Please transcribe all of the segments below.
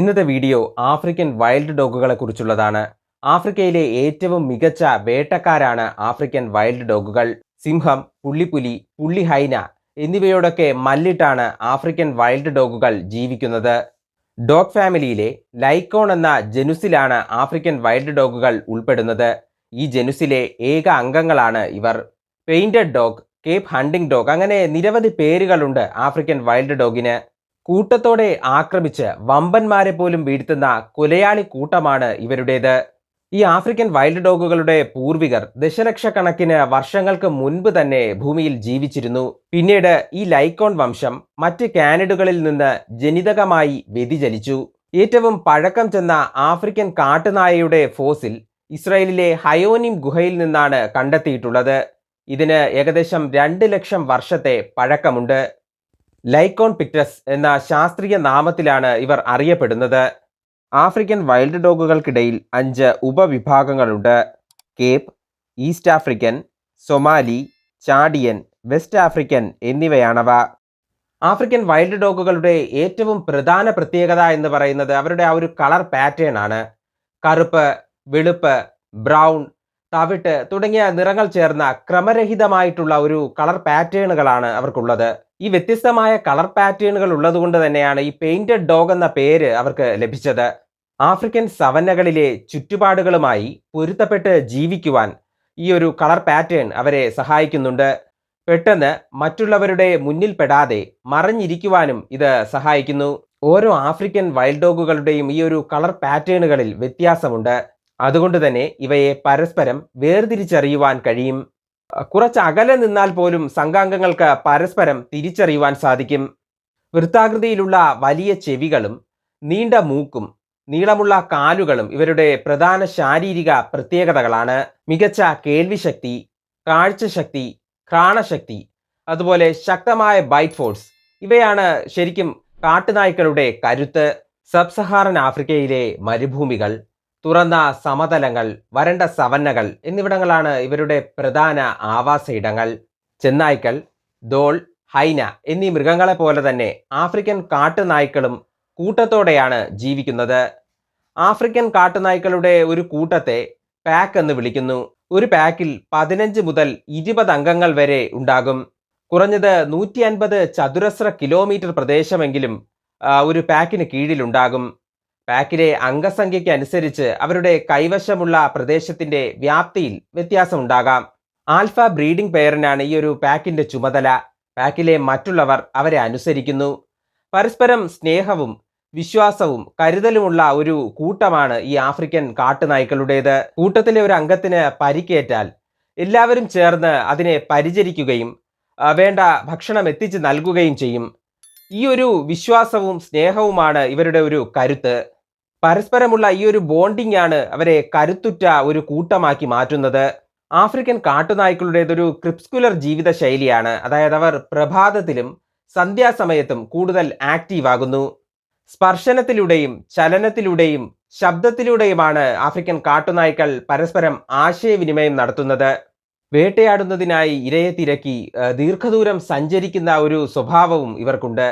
ഇന്നത്തെ video African wild ഡോഗുകളെ കുറിച്ചുള്ളതാണ്. ആഫ്രിക്കയിലെ ഏറ്റവും മികച്ച വേട്ടക്കാരാണ് ആഫ്രിക്കൻ വൈൽഡ് ഡോഗുകൾ. സിംഹം പുള്ളിപ്പുലി പുള്ളി ഹൈന എന്നിവയോടൊക്കെ മല്ലിട്ടാണ് ആഫ്രിക്കൻ വൈൽഡ് ഡോഗുകൾ ജീവിക്കുന്നത്. ഡോഗ് ഫാമിലിയിലെ ലൈക്കോൺ എന്ന ജനുസിലാണ് ആഫ്രിക്കൻ വൈൽഡ് ഡോഗുകൾ ഉൾപ്പെടുന്നത്. ഈ ജനുസിലെ ഏക അംഗങ്ങളാണ് ഇവർ. Painted dog cape hunting dog അങ്ങനെ നിരവധി പേരുകളുണ്ട് ആഫ്രിക്കൻ വൈൽഡ് ഡോഗിന്. കൂട്ടത്തോടെ ആക്രമിച്ച് വമ്പന്മാരെ പോലും വീഴ്ത്തുന്ന കൊലയാളി കൂട്ടമാണ് ഇവരുടേത്. ഈ ആഫ്രിക്കൻ വൈൽഡ് ഡോഗുകളുടെ പൂർവികർ ദശലക്ഷക്കണക്കിന് വർഷങ്ങൾക്ക് മുൻപ് തന്നെ ഭൂമിയിൽ ജീവിച്ചിരുന്നു. പിന്നീട് ഈ ലൈക്കോൺ വംശം മറ്റ് കാനഡുകളിൽ നിന്ന് ജനിതകമായി വ്യതിചലിച്ചു. ഏറ്റവും പഴക്കം ചെന്ന ആഫ്രിക്കൻ കാട്ടുനായയുടെ ഫോസിൽ ഇസ്രായേലിലെ ഹയോനിം ഗുഹയിൽ നിന്നാണ് കണ്ടെത്തിയിട്ടുള്ളത്. ഇതിന് ഏകദേശം രണ്ട് ലക്ഷം വർഷത്തെ പഴക്കമുണ്ട്. ലൈക്കോൺ പിക്ടസ് എന്ന ശാസ്ത്രീയ നാമത്തിലാണ് ഇവർ അറിയപ്പെടുന്നത്. ആഫ്രിക്കൻ വൈൽഡ് ഡോഗുകൾക്കിടയിൽ അഞ്ച് ഉപവിഭാഗങ്ങളുണ്ട്. Cape east African Somali Chadian west African എന്നിവയാണവ. African wild ഡോഗുകളുടെ ഏറ്റവും പ്രധാന പ്രത്യേകത എന്ന് പറയുന്നത് അവരുടെ ആ ഒരു കളർ പാറ്റേൺ ആണ്. കറുപ്പ് വെളുപ്പ് ബ്രൗൺ തവിട്ട് തുടങ്ങിയ നിറങ്ങൾ ചേർന്ന ക്രമരഹിതമായിട്ടുള്ള ഒരു കളർ പാറ്റേണുകളാണ് അവർക്കുള്ളത്. ഈ വ്യത്യസ്തമായ കളർ പാറ്റേണുകൾ ഉള്ളതുകൊണ്ട് തന്നെയാണ് ഈ പെയിന്റഡ് ഡോഗ് എന്ന പേര് അവർക്ക് ലഭിച്ചത്. ആഫ്രിക്കൻ സവന്നകളിലെ ചുറ്റുപാടുകളുമായി പൊരുത്തപ്പെട്ട് ജീവിക്കുവാൻ ഈ ഒരു കളർ പാറ്റേൺ അവരെ സഹായിക്കുന്നുണ്ട്. പെട്ടെന്ന് മറ്റുള്ളവരുടെ മുന്നിൽപ്പെടാതെ മറഞ്ഞിരിക്കുവാനും ഇത് സഹായിക്കുന്നു. ഓരോ ആഫ്രിക്കൻ വൈൽഡ് ഡോഗുകളുടെയും ഈ ഒരു കളർ പാറ്റേണുകളിൽ വ്യത്യാസമുണ്ട്. അതുകൊണ്ട് തന്നെ ഇവയെ പരസ്പരം വേർതിരിച്ചറിയുവാൻ കഴിയും. കുറച്ച് അകലെ നിന്നാൽ പോലും സംഘാംഗങ്ങൾക്ക് പരസ്പരം തിരിച്ചറിയുവാൻ സാധിക്കും. വൃത്താകൃതിയിലുള്ള വലിയ ചെവികളും നീണ്ട മൂക്കും നീളമുള്ള കാലുകളും ഇവരുടെ പ്രധാന ശാരീരിക പ്രത്യേകതകളാണ്. മികച്ച കേൾവിശക്തി കാഴ്ചശക്തി ഘ്രാണശക്തി അതുപോലെ ശക്തമായ ബൈറ്റ് ഫോഴ്സ് ഇവയാണ് ശരിക്കും കാട്ടുനായ്ക്കളുടെ കരുത്ത്. സബ്സഹാറൻ ആഫ്രിക്കയിലെ മരുഭൂമികൾ. തുറന്ന സമതലങ്ങൾ വരണ്ട സവന്നകൾ എന്നിവിടങ്ങളാണ് ഇവരുടെ പ്രധാന ആവാസ ഇടങ്ങൾ. ചെന്നായ്ക്കൾ ദോൾ ഹൈന എന്നീ മൃഗങ്ങളെ പോലെ തന്നെ ആഫ്രിക്കൻ കാട്ടുനായ്ക്കളും കൂട്ടത്തോടെയാണ് ജീവിക്കുന്നത്. ആഫ്രിക്കൻ കാട്ടുനായ്ക്കളുടെ ഒരു കൂട്ടത്തെ പാക്ക് എന്ന് വിളിക്കുന്നു. ഒരു പാക്കിൽ പതിനഞ്ച് മുതൽ ഇരുപത് അംഗങ്ങൾ വരെ ഉണ്ടാകും. കുറഞ്ഞത് നൂറ്റി അൻപത് ചതുരശ്ര കിലോമീറ്റർ പ്രദേശമെങ്കിലും ഒരു പാക്കിന് കീഴിലുണ്ടാകും പാക്കിലെ അംഗസംഖ്യയ്ക്ക് അനുസരിച്ച് അവരുടെ കൈവശമുള്ള പ്രദേശത്തിന്റെ വ്യാപ്തിയിൽ വ്യത്യാസമുണ്ടാകാം. ആൽഫ ബ്രീഡിംഗ് പെയറിനാണ് ഈ ഒരു പാക്കിന്റെ ചുമതല. പാക്കിലെ മറ്റുള്ളവർ അവരെ അനുസരിക്കുന്നു. പരസ്പരം സ്നേഹവും വിശ്വാസവും കരുതലുമുള്ള ഒരു കൂട്ടമാണ് ഈ ആഫ്രിക്കൻ കാട്ടുനായ്ക്കളുടേത്. കൂട്ടത്തിലെ ഒരു അംഗത്തിന് പരിക്കേറ്റാൽ എല്ലാവരും ചേർന്ന് അതിനെ പരിചരിക്കുകയും വേണ്ട ഭക്ഷണം എത്തിച്ച് നൽകുകയും ചെയ്യും. ഈ ഒരു വിശ്വാസവും സ്നേഹവുമാണ് ഇവരുടെ ഒരു കരുത്ത്. പരസ്പരമുള്ള ഈ ഒരു ബോണ്ടിംഗ് ആണ് അവരെ കരുത്തുറ്റ ഒരു കൂട്ടമാക്കി മാറ്റുന്നത്. ആഫ്രിക്കൻ കാട്ടുനായ്ക്കളുടേതൊരു ക്രിപ്സ്കുലർ ജീവിത ശൈലിയാണ് അതായത് അവർ പ്രഭാതത്തിലും സന്ധ്യാസമയത്തും കൂടുതൽ ആക്റ്റീവ് ആകുന്നു സ്പർശനത്തിലൂടെയും ചലനത്തിലൂടെയും ശബ്ദത്തിലൂടെയുമാണ് ആഫ്രിക്കൻ കാട്ടുനായ്ക്കൾ പരസ്പരം ആശയവിനിമയം നടത്തുന്നത്. വേട്ടയാടുന്നതിനായി ഇരയെ തിരക്കി ദീർഘദൂരം സഞ്ചരിക്കുന്ന ഒരു സ്വഭാവവും ഇവർക്കുണ്ട്.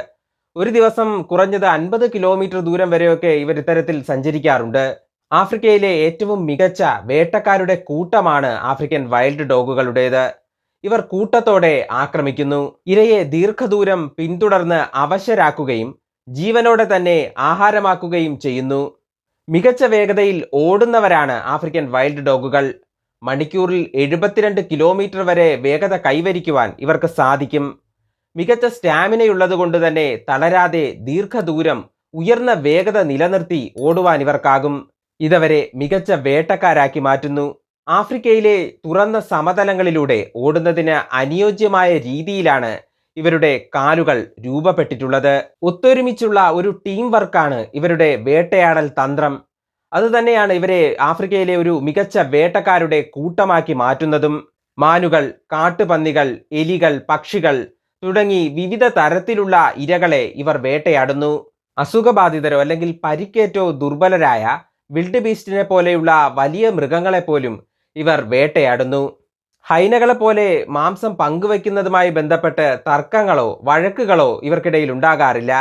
ഒരു ദിവസം കുറഞ്ഞത് അൻപത് കിലോമീറ്റർ ദൂരം വരെയൊക്കെ ഇവർ ഇത്തരത്തിൽ സഞ്ചരിക്കാറുണ്ട്. ആഫ്രിക്കയിലെ ഏറ്റവും മികച്ച വേട്ടക്കാരുടെ കൂട്ടമാണ് ആഫ്രിക്കൻ വൈൽഡ് ഡോഗുകളുടേത്. ഇവർ കൂട്ടത്തോടെ ആക്രമിക്കുന്നു. ഇരയെ ദീർഘദൂരം പിന്തുടർന്ന് അവശരാക്കുകയും ജീവനോടെ തന്നെ ആഹാരമാക്കുകയും ചെയ്യുന്നു. മികച്ച വേഗതയിൽ ഓടുന്നവരാണ് ആഫ്രിക്കൻ വൈൽഡ് ഡോഗുകൾ. മണിക്കൂറിൽ എഴുപത്തിരണ്ട് കിലോമീറ്റർ വരെ വേഗത കൈവരിക്കുവാൻ ഇവർക്ക് സാധിക്കും. മികച്ച സ്റ്റാമിനയുള്ളത് കൊണ്ട് തന്നെ തളരാതെ ദീർഘദൂരം ഉയർന്ന വേഗത നിലനിർത്തി ഓടുവാൻ ഇവർക്കാകും. ഇതവരെ മികച്ച വേട്ടക്കാരാക്കി മാറ്റുന്നു. ആഫ്രിക്കയിലെ തുറന്ന സമതലങ്ങളിലൂടെ ഓടുന്നതിന് അനുയോജ്യമായ രീതിയിലാണ് ഇവരുടെ കാലുകൾ രൂപപ്പെട്ടിട്ടുള്ളത്. ഒത്തൊരുമിച്ചുള്ള ഒരു ടീം വർക്കാണ് ഇവരുടെ വേട്ടയാടൽ തന്ത്രം. അതുതന്നെയാണ് ഇവരെ ആഫ്രിക്കയിലെ ഒരു മികച്ച വേട്ടക്കാരുടെ കൂട്ടമാക്കി മാറ്റുന്നതും. മാനുകൾ കാട്ടുപന്നികൾ എലികൾ പക്ഷികൾ തുടങ്ങി വിവിധ തരത്തിലുള്ള ഇരകളെ ഇവർ വേട്ടയാടുന്നു. അസുഖബാധിതരോ അല്ലെങ്കിൽ പരിക്കേറ്റോ ദുർബലരായ വിൽഡ് ബീസ്റ്റിനെ പോലെയുള്ള വലിയ മൃഗങ്ങളെപ്പോലും ഇവർ വേട്ടയാടുന്നു. ഹൈനകളെ പോലെ മാംസം പങ്കുവയ്ക്കുന്നതുമായി ബന്ധപ്പെട്ട് തർക്കങ്ങളോ വഴക്കുകളോ ഇവർക്കിടയിൽ ഉണ്ടാകാറില്ല.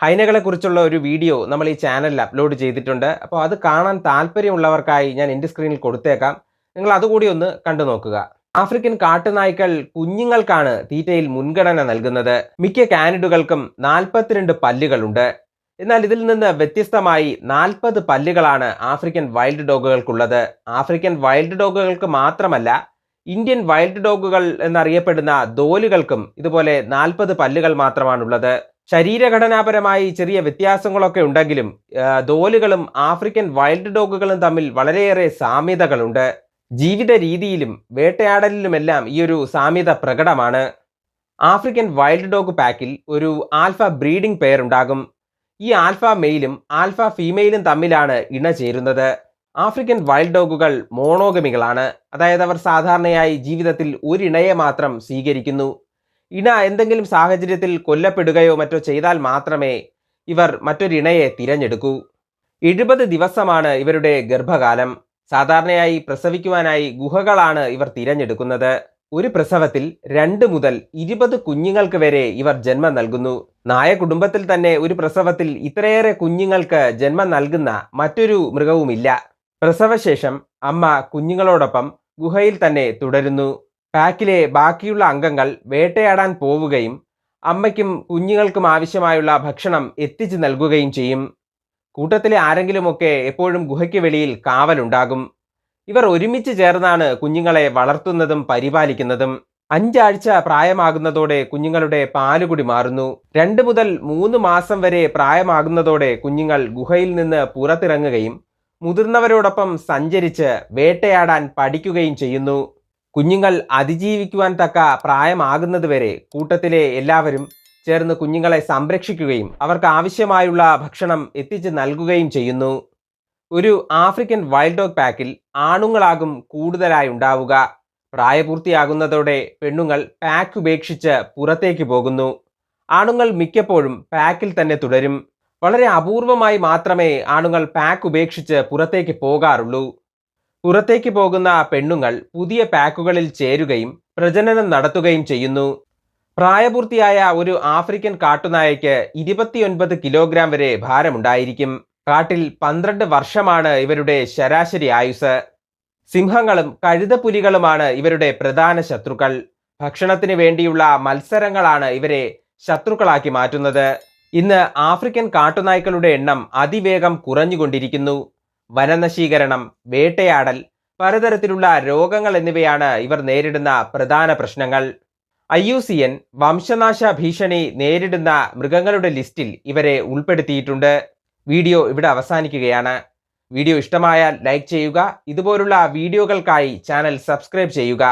ഹൈനകളെക്കുറിച്ചുള്ള ഒരു വീഡിയോ നമ്മൾ ഈ ചാനലിൽ അപ്ലോഡ് ചെയ്തിട്ടുണ്ട്. അപ്പോൾ അത് കാണാൻ താല്പര്യമുള്ളവർക്കായി ഞാൻ എന്റെ സ്ക്രീനിൽ കൊടുത്തേക്കാം. നിങ്ങൾ അതുകൂടി ഒന്ന് കണ്ടു നോക്കുക ആഫ്രിക്കൻ കാട്ടുനായ്ക്കൾ കുഞ്ഞുങ്ങൾക്കാണ് തീറ്റയിൽ മുൻഗണന നൽകുന്നത്. മിക്ക കാനിഡുകൾക്കും നാൽപ്പത്തിരണ്ട് പല്ലുകളുണ്ട്. എന്നാൽ ഇതിൽ നിന്ന് വ്യത്യസ്തമായി നാൽപ്പത് പല്ലുകളാണ് ആഫ്രിക്കൻ വൈൽഡ് ഡോഗുകൾക്കുള്ളത്. ആഫ്രിക്കൻ വൈൽഡ് ഡോഗുകൾക്ക് മാത്രമല്ല ഇന്ത്യൻ വൈൽഡ് ഡോഗുകൾ എന്നറിയപ്പെടുന്ന ദോലുകൾക്കും ഇതുപോലെ നാൽപ്പത് പല്ലുകൾ മാത്രമാണുള്ളത്. ശരീരഘടനാപരമായി ചെറിയ വ്യത്യാസങ്ങളൊക്കെ ഉണ്ടെങ്കിലും ദോലുകളും ആഫ്രിക്കൻ വൈൽഡ് ഡോഗുകളും തമ്മിൽ വളരെയേറെ സാമ്യതകളുണ്ട്. ജീവിത രീതിയിലും വേട്ടയാടലിലുമെല്ലാം ഈ ഒരു സാമ്യത പ്രകടമാണ്. ആഫ്രിക്കൻ വൈൽഡ് ഡോഗ് പാക്കിൽ ഒരു ആൽഫ ബ്രീഡിംഗ് പെയർ ഉണ്ടാകും. ഈ ആൽഫ മെയിലും ആൽഫ ഫീമെയിലും തമ്മിലാണ് ഇണ ചേരുന്നത്. ആഫ്രിക്കൻ വൈൽഡ് ഡോഗുകൾ മോണോഗമികളാണ്. അതായത് അവർ സാധാരണയായി ജീവിതത്തിൽ ഒരിണയെ മാത്രം സ്വീകരിക്കുന്നു. ഇണ എന്തെങ്കിലും സാഹചര്യത്തിൽ കൊല്ലപ്പെടുകയോ മറ്റോ ചെയ്താൽ മാത്രമേ ഇവർ മറ്റൊരിണയെ തിരഞ്ഞെടുക്കൂ. എഴുപത് ദിവസമാണ് ഇവരുടെ ഗർഭകാലം. സാധാരണയായി പ്രസവിക്കുവാനായി ഗുഹകളാണ് ഇവർ തിരഞ്ഞെടുക്കുന്നത്. ഒരു പ്രസവത്തിൽ രണ്ട് മുതൽ ഇരുപത് കുഞ്ഞുങ്ങൾക്ക് വരെ ഇവർ ജന്മം നൽകുന്നു. നായ കുടുംബത്തിൽ തന്നെ ഒരു പ്രസവത്തിൽ ഇത്രയേറെ കുഞ്ഞുങ്ങൾക്ക് ജന്മം നൽകുന്ന മറ്റൊരു മൃഗവുമില്ല. പ്രസവശേഷം അമ്മ കുഞ്ഞുങ്ങളോടൊപ്പം ഗുഹയിൽ തന്നെ തുടരുന്നു. പാക്കിലെ ബാക്കിയുള്ള അംഗങ്ങൾ വേട്ടയാടാൻ പോവുകയും അമ്മയ്ക്കും കുഞ്ഞുങ്ങൾക്കും ആവശ്യമായുള്ള ഭക്ഷണം എത്തിച്ചു നൽകുകയും ചെയ്യും. കൂട്ടത്തിലെ ആരെങ്കിലുമൊക്കെ എപ്പോഴും ഗുഹയ്ക്ക് വെളിയിൽ കാവലുണ്ടാകും. ഇവർ ഒരുമിച്ച് ചേർന്നാണ് കുഞ്ഞുങ്ങളെ വളർത്തുന്നതും പരിപാലിക്കുന്നതും. അഞ്ചാഴ്ച പ്രായമാകുന്നതോടെ കുഞ്ഞുങ്ങളുടെ പാലുകുടി മാറുന്നു. രണ്ട് മുതൽ മൂന്ന് മാസം വരെ പ്രായമാകുന്നതോടെ കുഞ്ഞുങ്ങൾ ഗുഹയിൽ നിന്ന് പുറത്തിറങ്ങുകയും മുതിർന്നവരോടൊപ്പം സഞ്ചരിച്ച് വേട്ടയാടാൻ പഠിക്കുകയും ചെയ്യുന്നു. കുഞ്ഞുങ്ങൾ അതിജീവിക്കുവാൻ തക്ക പ്രായമാകുന്നതുവരെ കൂട്ടത്തിലെ എല്ലാവരും ചേർന്ന് കുഞ്ഞുങ്ങളെ സംരക്ഷിക്കുകയും അവർക്ക് ആവശ്യമായുള്ള ഭക്ഷണം എത്തിച്ച് നൽകുകയും ചെയ്യുന്നു. ഒരു ആഫ്രിക്കൻ വൈൽഡ് ഡോഗ് പാക്കിൽ ആണുങ്ങളാകും കൂടുതലായി ഉണ്ടാവുക. പ്രായപൂർത്തിയാകുന്നതോടെ പെണ്ണുങ്ങൾ പാക്ക് ഉപേക്ഷിച്ച് പുറത്തേക്ക് പോകുന്നു. ആണുങ്ങൾ മിക്കപ്പോഴും പാക്കിൽ തന്നെ തുടരും. വളരെ അപൂർവമായി മാത്രമേ ആണുങ്ങൾ പാക്ക് ഉപേക്ഷിച്ച് പുറത്തേക്ക് പോകാറുള്ളൂ. പുറത്തേക്ക് പോകുന്ന പെണ്ണുങ്ങൾ പുതിയ പാക്കുകളിൽ ചേരുകയും പ്രജനനം നടത്തുകയും ചെയ്യുന്നു. പ്രായപൂർത്തിയായ ഒരു ആഫ്രിക്കൻ കാട്ടുനായയ്ക്ക് ഇരുപത്തിയൊൻപത് കിലോഗ്രാം വരെ ഭാരമുണ്ടായിരിക്കും. കാട്ടിൽ പന്ത്രണ്ട് വർഷമാണ് ഇവരുടെ ശരാശരി ആയുസ് സിംഹങ്ങളും കഴുതപ്പുലികളുമാണ് ഇവരുടെ പ്രധാന ശത്രുക്കൾ. ഭക്ഷണത്തിന് വേണ്ടിയുള്ള മത്സരങ്ങളാണ് ഇവരെ ശത്രുക്കളാക്കി മാറ്റുന്നത്. ഇന്ന് ആഫ്രിക്കൻ കാട്ടുനായ്ക്കളുടെ എണ്ണം അതിവേഗം കുറഞ്ഞുകൊണ്ടിരിക്കുന്നു. വനനശീകരണം വേട്ടയാടൽ പലതരത്തിലുള്ള രോഗങ്ങൾ എന്നിവയാണ് ഇവർ നേരിടുന്ന പ്രധാന പ്രശ്നങ്ങൾ. ഐ യു സി എൻ വംശനാശ ഭീഷണി നേരിടുന്ന മൃഗങ്ങളുടെ ലിസ്റ്റിൽ ഇവരെ ഉൾപ്പെടുത്തിയിട്ടുണ്ട്. വീഡിയോ ഇവിടെ അവസാനിക്കുകയാണ്. വീഡിയോ ഇഷ്ടമായാൽ ലൈക്ക് ചെയ്യുക. ഇതുപോലുള്ള വീഡിയോകൾക്കായി ചാനൽ സബ്സ്ക്രൈബ് ചെയ്യുക.